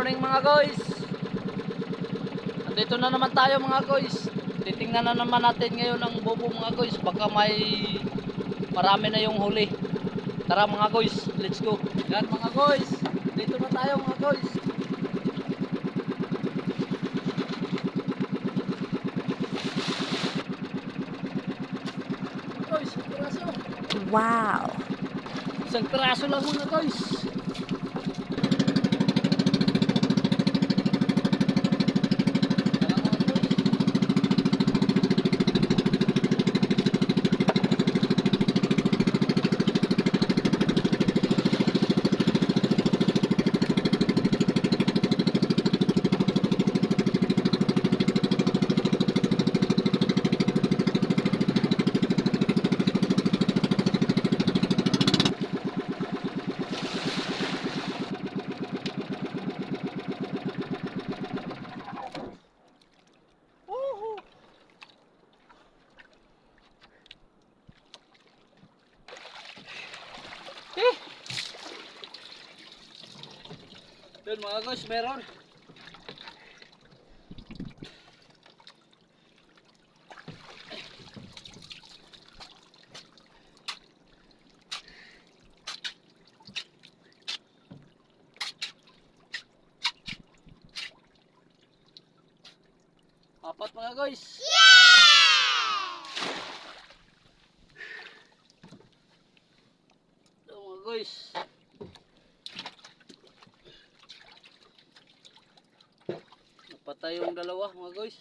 Morning mga guys. Andito na naman tayo mga guys. Titingnan na naman natin ngayon ang bobo mga guys. Baka may marami na yung huli. Tara mga guys, let's go. Yan mga guys. Dito na tayo mga guys. Wow. Isang piraso lang mga guys. Tara, mga guys. Woohoo! Eh! Yun mga guys, meron. Apat mga guys. Ito mga guys. Napatay yung dalawa mga guys.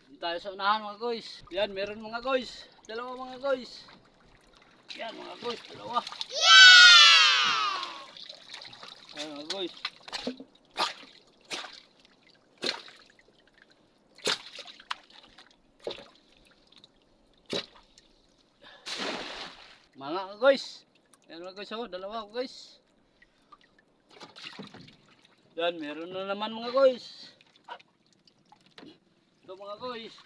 Doon tayo sa unahan mga guys. Yan, meron mga guys. Dalawa mga guys. Yan mga guys, dalawa. Yan mga guys. Mga guys. Yan mga guys, oh, dalawa guys. Yan, meron na naman mga guys. Ito mga guys.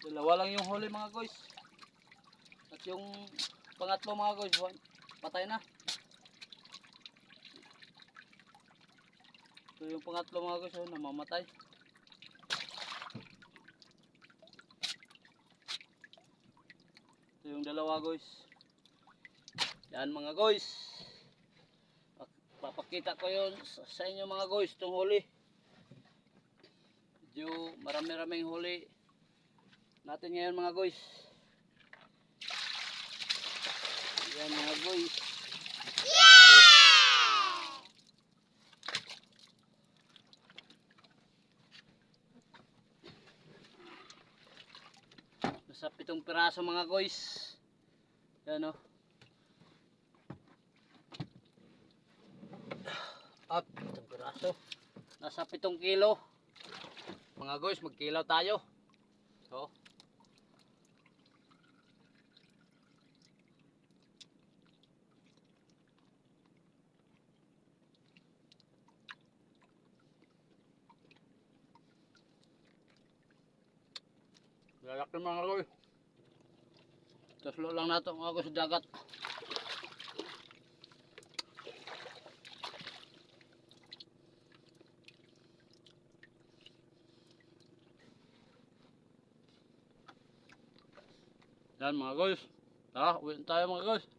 Dalawa lang yung huli mga guys. At yung pangatlo mga guys, patay na. Ito yung pangatlo mga guys, oh, namamatay. Ito yung dalawa guys. Yan mga guys. Pak- Papakita ko yun sa inyo mga guys, itong huli. Medyo marami-raming huli natin ngayon mga guys. Yan mga guys. Nasa pitong piraso mga guys. Yan o. At pitong piraso. Nasa pitong kilo. Mga guys, magkilaw tayo. So. Lalaki mga guys. Taslo lang nato mga guys sa dagat. Yan mga guys. Tara, uwi tayo mga guys.